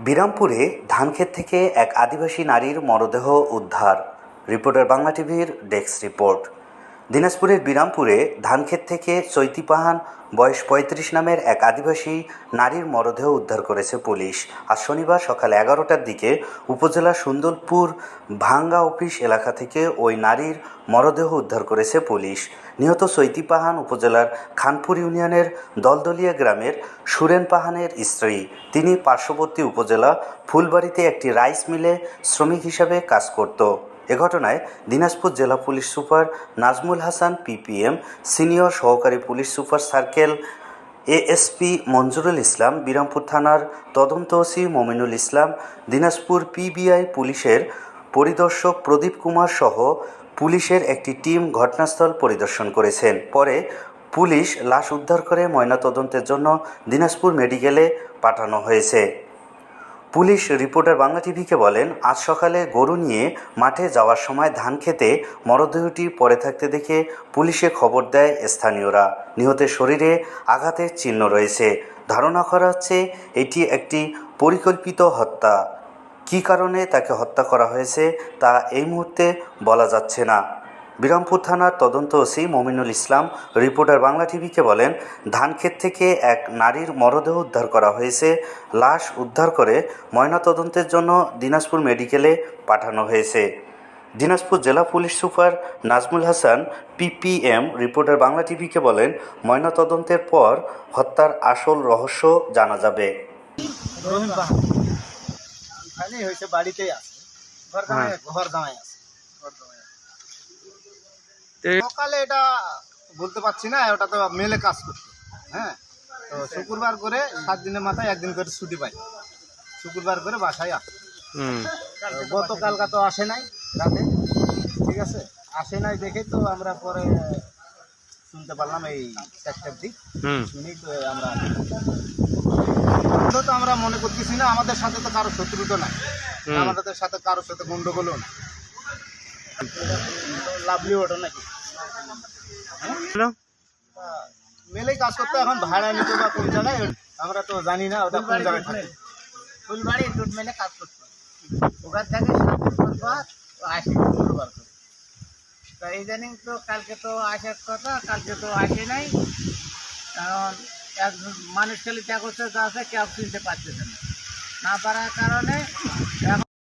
বিরামপুরে ধানক্ষেত থেকে এক আদিবাসী নারীর মরদেহ উদ্ধার। রিপোর্টার বাংলা টিভির ডেস্ক রিপোর্ট। দিনাজপুরের বিরামপুরে ধানক্ষেত থেকে চৈতি পাহান, বয়স পঁয়ত্রিশ নামের এক আদিবাসী নারীর মরদেহ উদ্ধার করেছে পুলিশ। আজ শনিবার সকাল এগারোটার দিকে উপজেলার সুন্দরপুর ভাঙ্গা অফিস এলাকা থেকে ওই নারীর মরদেহ উদ্ধার করেছে পুলিশ। নিহত চৈতি পাহান উপজেলার খানপুর ইউনিয়নের দলদলিয়া গ্রামের সুরেন পাহানের স্ত্রী। তিনি পার্শ্ববর্তী উপজেলা ফুলবাড়িতে একটি রাইস মিলে শ্রমিক হিসাবে কাজ করত। এ ঘটনায় দিনাজপুর জেলা police super Nazmul Hasan, PPM, senior সহকারী police super circle, ASP Monjurul Islam, Birampur থানার তদন্ত ওসি মমিনুল ইসলাম, দিনাজপুর পিবিআই পুলিশের পরিদর্শক প্রদীপ কুমার সহ পুলিশের একটি টিম ঘটনাস্থল পরিদর্শন করেছেন। পরে পুলিশ লাশ উদ্ধার করে ময়নাতদন্তের জন্য দিনাজপুর মেডিকেলে পাঠানো হয়েছে। পুলিশ রিপোর্টার বাংলা টিভিকে বলেন, আজ সকালে গরু নিয়ে মাঠে যাওয়ার সময় ধান খেতে মরদেহটি পড়ে থাকতে দেখে পুলিশে খবর দেয় স্থানীয়রা। নিহতের শরীরে আঘাতের চিহ্ন রয়েছে। ধারণা করা হচ্ছে, এটি একটি পরিকল্পিত হত্যা। কী কারণে তাকে হত্যা করা হয়েছে তা এই মুহূর্তে বলা যাচ্ছে না। বিরামপুর থানার তদন্ত ওসি মমিনুল ইসলাম রিপোর্টার বাংলা টিভিকে বলেন, ধানক্ষেত থেকে এক নারীর মরদেহ উদ্ধার করা হয়েছে। লাশ উদ্ধার করে ময়নাতদন্তের জন্য দিনাজপুর মেডিকেলে পাঠানো হয়েছে। দিনাজপুর জেলা police super Nazmul Hasan, PPM, reporter Bangla টিভিকে বলেন, ময়নাতদন্তের পর হত্যার আসল রহস্য জানা যাবে। আছে। সকালে এটা বলতে পারছি না ওটা তো মেলে কাজ করতো। হ্যাঁ? তো শুক্রবার করে সাত দিনের মাথায় একদিন করে ছুটি পাই। শুক্রবার করে বাসায় আসে। গতকালকা তো আসে নাই রাতে। ঠিক আছে? আসে নাই দেখে তো আমরা পরে শুনতে পারলাম এই চারটার দিক। শুনি তো আমরা তো আমরা মনে করতেছি না আমাদের সাথে তো কারও শত্রুতা নাই। আমাদের সাথে কারোর সাথে গন্ডগোলও না লাভলি ওটা নাকি? আহ, মেলেই কাজ করতে এখন ভাড়া নিতে বা কোন জায়গায়? আমরা তো জানি না ওটা কোন জায়গায় থাকে। ফুলবাড়ি দুধ মেলে কাজ করতো ওখান থেকে আসে শুক্রবার করে। তো ইদানিং তো কালকে তো আসার কথা কালকে তো আসে নাই। কারণ একজন মানুষ খালি ত্যাগ করতে আছে কেউ চিনতে পারতেছে না। না পারার কারণে